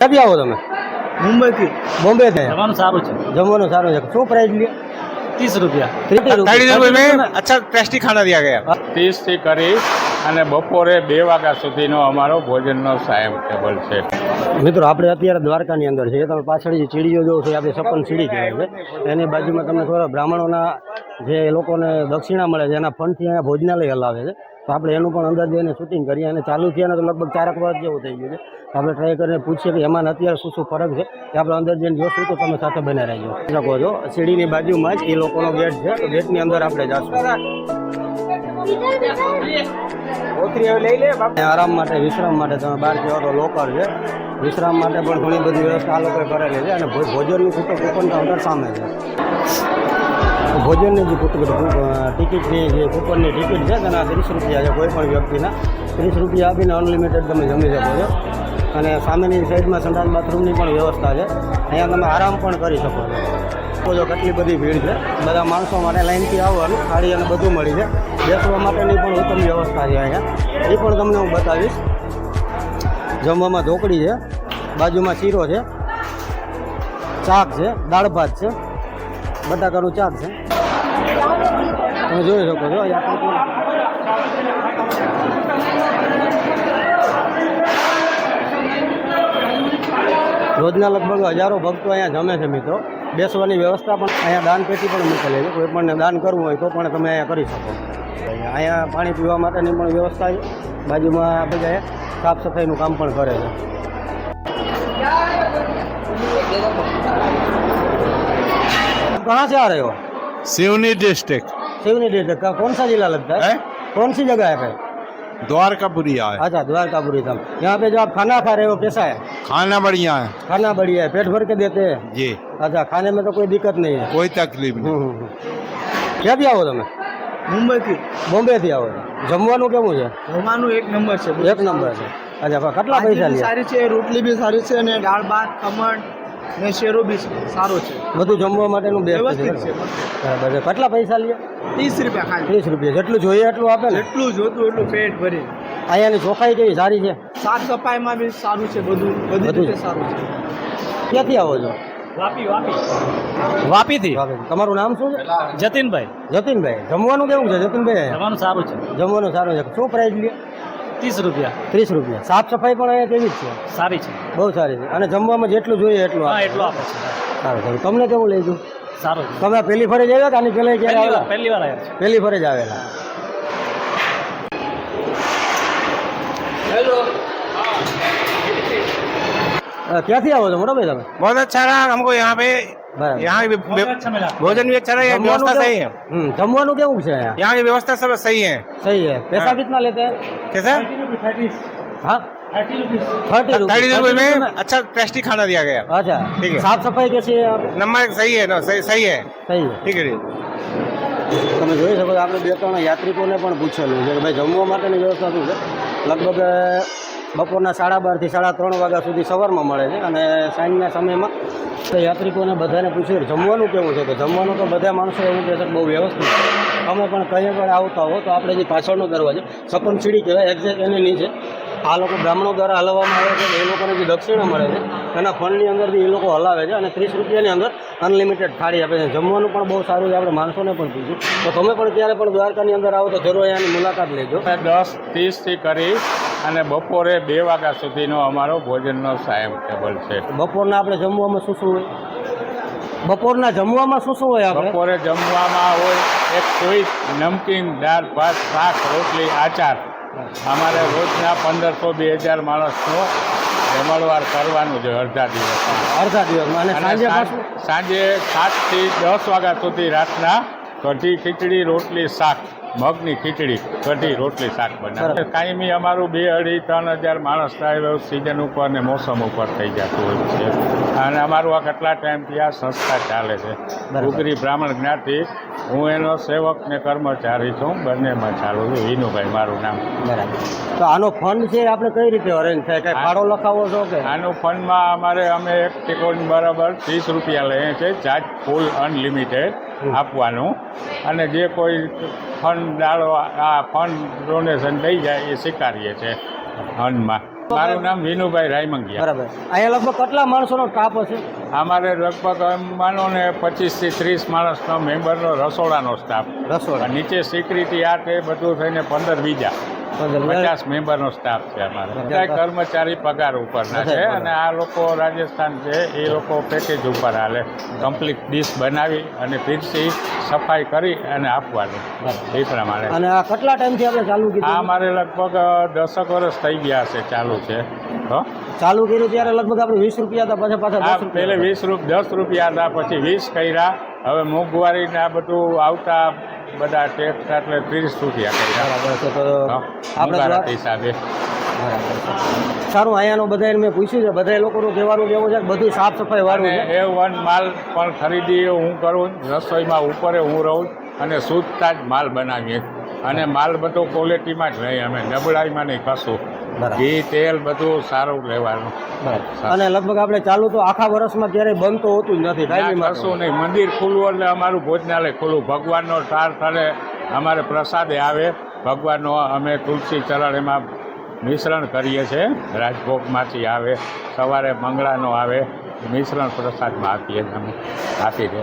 ક્યાંથી આવો તમે મુંબઈથી બોમ્બે થી જવાનું સારું છે જમવાનું સારું છે શું પ્રાઇસ લે ત્રીસ રૂપિયા ત્રીસ थर्टी रुपए રૂપિયા में अच्छा टेस्टी खाना दिया गया ત્રીસથી કરી અને બપોરે બે વાગ્યા સુધીનો અમારો ભોજનનો ટાઈમ ટેબલ છે મિત્રો આપણે અત્યારે દ્વારકાની અંદર છે તમે પાછળ જે ચીડીઓ જો છે આપણે સપન સીડી કહેવાય છે એની બાજુમાં તમને ખબર હોય, બ્રાહ્મણોના જે લોકોને દક્ષિણા મળે છે એના ફંડથી અહીંયા ભોજનાલય હલાવે છે તો આપણે એનું પણ અંદર જઈને શૂટિંગ કરીએ અને ચાલુ થયા તો લગભગ ચારક વર્ષ જેવું થઈ ગયું છે. આપણે ટ્રાય કરીને પૂછીએ કે એમાં અત્યારે શું શું ફરક છે. કે આપણે અંદર જઈને જોશું તો તમે સાથે બને રહેજો શકો છો, સીડીની બાજુમાં જ એ લોકોનો ગેટ છે. તો ગેટની અંદર આપણે જાશું. આરામ માટે, વિશ્રામ માટે તમે બહાર જવા તો લોકર છે. વિશ્રામ માટે પણ ઘણી બધી વ્યવસ્થા આ લોકોએ કરેલી છે અને ભોજનનું કૂપન કૂપન કાઉન્ટર સામે છે. ભોજનની જે ટિકિટની જે કૂપનની ટિકિટ છે, તેના ત્રીસ રૂપિયા છે, કોઈ પણ વ્યક્તિના ત્રીસ રૂપિયા આપીને અનલિમિટેડ તમે જમી શકો છો. અને સામેની સાઈડમાં સંડાસ બાથરૂમની પણ વ્યવસ્થા છે. અહીંયા તમે આરામ પણ કરી શકો છો. જો કેટલી બધી ભીડ છે. બધા માણસો માટે લાઈનથી આવવાનું, થાળી અને બધું મળી છે બેસવા માટેની પણ ઉત્તમ વ્યવસ્થા છે અહીંયા. એ પણ તમને હું બતાવીશ. જમવામાં ઢોકળી છે, બાજુમાં શીરો છે શાક છે, દાળ ભાત છે. બટાકાનું ચાટ છે. તમે જોઈ શકો છો રોજના લગભગ હજારો ભક્તો અહીંયા જમે છે મિત્રો. બેસવાની વ્યવસ્થા પણ અહીંયા દાન પેટી પણ મૂકેલી છે. કોઈ પણ દાન કરવું હોય તો પણ તમે અહીંયા કરી શકો. અહીંયા પાણી પીવા માટેની પણ વ્યવસ્થા છે. બાજુમાં બધા સાફ સફાઈનું કામ પણ કરે છે. कहाँ से आ रहे हो सिवनी डिस्ट्रिक्ट सिवनी डिस्ट्रिक्ट का कौन सा जिला लगता है है कौन सी जगह है भाई द्वारकापुरी आए अच्छा द्वारकापुरी धाम यहाँ पे जो आप खाना खा रहे हो कैसा है खाना बढ़िया है खाना बढ़िया है पेट भर के देते हैं जी अच्छा खाने में तो कोई दिक्कत नहीं है कोई तकलीफ नहीं હમ, હમ, હમ. ક્યાંથી આવો તમે મુંબઈથી બોમ્બેથી આવો છો જમવાનું કેવું છે જમવાનું એક નંબર છે એક નંબર છે અચ્છા પણ કેટલા પૈસા ભાજી બી લે સારી છે રોટલી બી સારી છે અને દાળ ભાત ખમણ ને શેરો બી સારો છે. બધું જમવા માટેનું બેસ્ટ છે વ્યવસ્થિત છે બરાબર છે. કેટલા પૈસા લે? ત્રીસ રૂપિયા ખાલી. ત્રીસ રૂપિયા. જેટલું જોઈએ એટલું આપે જેટલું જોતું એટલું પેટ ભરી. અહીંયાની ચોખાઈ કેવી? સારી છે? સાફ સફાઈમાં બી સારું છે બધું. બધી સારું છે. ક્યાંથી આવો છો? વાપી વાપી. વાપીથી? તમારું નામ શું છે? જતીનભાઈ. જતીનભાઈ. જમવાનું કેવું છે જતીનભાઈ? જમવાનું સારું છે. જમવાનું સારું છે. શું પ્રાઇસ લે ત્રીસ રૂપિયા. ત્રીસ રૂપિયા. સાફ સફાઈ પણ અહીંયા તેવી જ છે. સારી છે. બહુ સારી છે. અને જમવામાં જેટલું જોઈએ એટલું હા એટલું આપે છે. સારું સારું. તમને કેવું લઈ ગયું સારું. તમે પહેલી ફરજ જ આવ્યા કે આની પહેલાં પહેલી વાર આવ્યા પહેલી ફરજ જ આવેલા. क्या थी आवाज़ मोटा ભાઈ તમે बहुत अच्छा रहा हमको यहाँ पे यहाँ भोजन भी अच्छा रहा व्यवस्था सही है। કેવું- હમ, જમવાનું કેવું છે यहाँ की व्यवस्था सब सही है। सही है। पैसा हाँ। कितना लेते हैं? कैसे? हाँ? थर्टी थर्टी रुपये में अच्छा टेस्टी खाना दिया गया। अच्छा। ठीक है। साफ़ सफ़ाई कैसी है आप नंबर सही है ना सही सही है। सही है। ठीक है जी। તમે જોઈ શકો છો આપણે બે ત્રણ યાત્રિકોને પણ પૂછેલું છે કે ભાઈ જમવા માટેની વ્યવસ્થા શું છે? લગભગ અ, બપોરના સાડા બારથી સાડા ત્રણ વાગ્યા સુધી સવારમાં મળે છે અને સાંજના સમયમાં તો યાત્રિકોને બધાને પૂછ્યું જમવાનું કેવું છે? તો જમવાનું તો બધા માણસો એવું કહે છે બહુ વ્યવસ્થિત છે. અમે પણ કંઈ પણ આવતા હો તો આપણે જે પાછળનો દરવાજો સપન સીડી કહેવાય એક્ઝેક્ટ એની નીચે. આ લોકો બ્રાહ્મણો દ્વારા હલાવવામાં આવે છે, એ લોકોને જે દક્ષિણા મળે છે, એના ફંડની અંદરથી એ લોકો હલાવે છે અને ત્રીસ રૂપિયાની અંદર અનલિમિટેડ થાળી આપે છે. જમવાનું પણ બહુ સારું છે, આપણે માણસોને પણ પૂછ્યું તો તમે પણ ક્યારે પણ દ્વારકાની અંદર આવો તો જરૂર અહીંયાની મુલાકાત લેજો. દસ, ત્રીસથી કરી અને બપોરે બે વાગ્યા સુધીનો અમારો ભોજનનો ટાઈમ ટેબલ છે. બપોરના આપણે જમવામાં શું શું હોય? બપોરના જમવામાં શું શું હોય બપોરે જમવામાં હોય એક સ્વીટ નમકીન દાળ ભાત શાક રોટલી આચાર. અમારે રોજના પંદરસો બે હજાર માણસનો જમણવાર કરવાનું છે અડધા દિવસ. અડધા દિવસમાં સાંજે સાંજે સાતથી દસ વાગ્યા સુધી રાતના કઢી ખીચડી રોટલી શાક. મગની ખીચડી કઢી રોટલી શાક બનાવે. કાયમી અમારું બે અઢી ત્રણ હજાર માણસ થાય સિઝન ઉપર ને મોસમ ઉપર થઈ જતું હોય છે અને અમારું આ કેટલા ટાઈમથી આ સંસ્થા ચાલે છે. ઉગરી બ્રાહ્મણ જ્ઞાતિ હું એનો સેવક ને કર્મચારી છું બંનેમાં ચાલુ છું. વિનુભાઈ મારું નામ. બરાબર. તો આનો ફંડ છે આપણે કઈ રીતે અરેન્જ થાય? કઈ ફાળો લખાવો છો કે? આનું ફંડમાં અમારે અમે એક ટિકિટ બરાબર ત્રીસ રૂપિયા લઈએ છીએ ચાર્જ ફૂલ અનલિમિટેડ આપવાનું. અને જે કોઈ ફંડ ડાળો આ ફંડ ડોનેશન દઈ જાય એ સ્વીકારીએ છીએ ફંડમાં મારું નામ વિનુભાઈ રાયમંગિયા. બરાબર. અહીંયા લગભગ કેટલા માણસોનો સ્ટાફ હશે? અમારે લગભગ એમ માનો ને પચીસથી ત્રીસ માણસનો મેમ્બરનો રસોડાનો સ્ટાફ રસોડા. નીચે સિક્યુરિટી આ તે બધું થઈને પંદર બીજા. પચાસ મેમ્બરનો સ્ટાફ છે અમારે. બધા કર્મચારી પગાર ઉપરના છે અને આ લોકો રાજસ્થાન છે એ લોકો પેકેજ ઉપર હાલે. કમ્પ્લીટ ડીશ બનાવી અને પીરસી સફાઈ કરી અને આપવાની. એ પ્રમાણે. અને આ કેટલા ટાઈમથી આપણે ચાલુ આ કીધું અમારે લગભગ દસક વર્ષ થઈ ગયા છે ચાલુ છે. ચાલુ કર્યું ત્યારે લગભગ આપણે વીસ રૂપિયા હતા પછી પાછા આ પહેલે વીસ રૂપ દસ રૂપિયા હતા પછી વીસ કર્યા. હવે મોંઘવારી ને આ બધું આવતા બધા ટેક્સ એટલે ત્રીસ રૂપિયા કર્યા બરાબર છે તો આપણે હિસાબે સારું અહીંયાનું બધા મેં પૂછ્યું છે બધા લોકોનું કહેવાનું એવું છે બધું સાફ સફાઈ વાળું છે. એ વન માલ પણ ખરીદી હું કરું રસોઈમાં ઉપરે હું રહું અને શુદ્ધતા જ માલ બનાવીએ. અને માલ બધો ક્વોલિટીમાં જ લઈએ અમે નબળાઈમાં નહીં કશું. ઘી તેલ બધું સારું લેવાનું અને લગભગ આપણે ચાલુ તો આખા વર્ષમાં ક્યારેય બંધ તો હોતું જ નથી કશું નહીં. મંદિર ખુલ્લું એટલે અમારું ભોજનાલય ખુલ્લું. ભગવાનનો ઠાર ઠરે અમારે પ્રસાદે આવે. ભગવાનનો અમે તુલસી ચરણ એમાં મિશ્રણ કરીએ છીએ. રાજભોગમાંથી આવે. સવારે મંગળાનો આવે. મિશ્રણ પ્રસાદમાં આપીએ અમે. આપી દે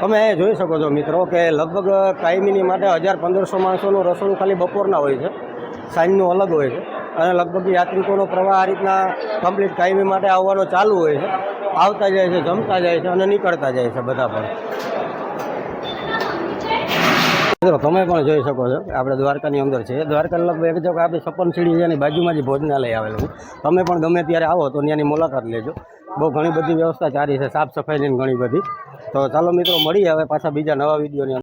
તમે જોઈ શકો છો મિત્રો કે લગભગ કાયમીની માટે હજાર પંદરસો માણસોનું રસોડું ખાલી બપોરના હોય છે. સાંજનું અલગ હોય છે. અને લગભગ યાત્રિકોનો પ્રવાહ આ રીતના કમ્પ્લીટ કાયમી માટે આવવાનો ચાલુ હોય છે. આવતા જાય છે, જમતા જાય છે અને નીકળતા જાય છે બધા પણ. તમે પણ જોઈ શકો છો આપણે દ્વારકાની અંદર છે. દ્વારકા લગભગ એક જગ્યા આપણે સપન સીડી છે બાજુમાં જ ભોજનાલય આવેલું તમે પણ ગમે ત્યારે આવો તો ત્યાંની મુલાકાત લેજો. બહુ ઘણી બધી વ્યવસ્થા સારી છે, સાફ સફાઈની ઘણી બધી. તો ચાલો મિત્રો, મળીએ હવે પાછા બીજા નવા વિડીયોની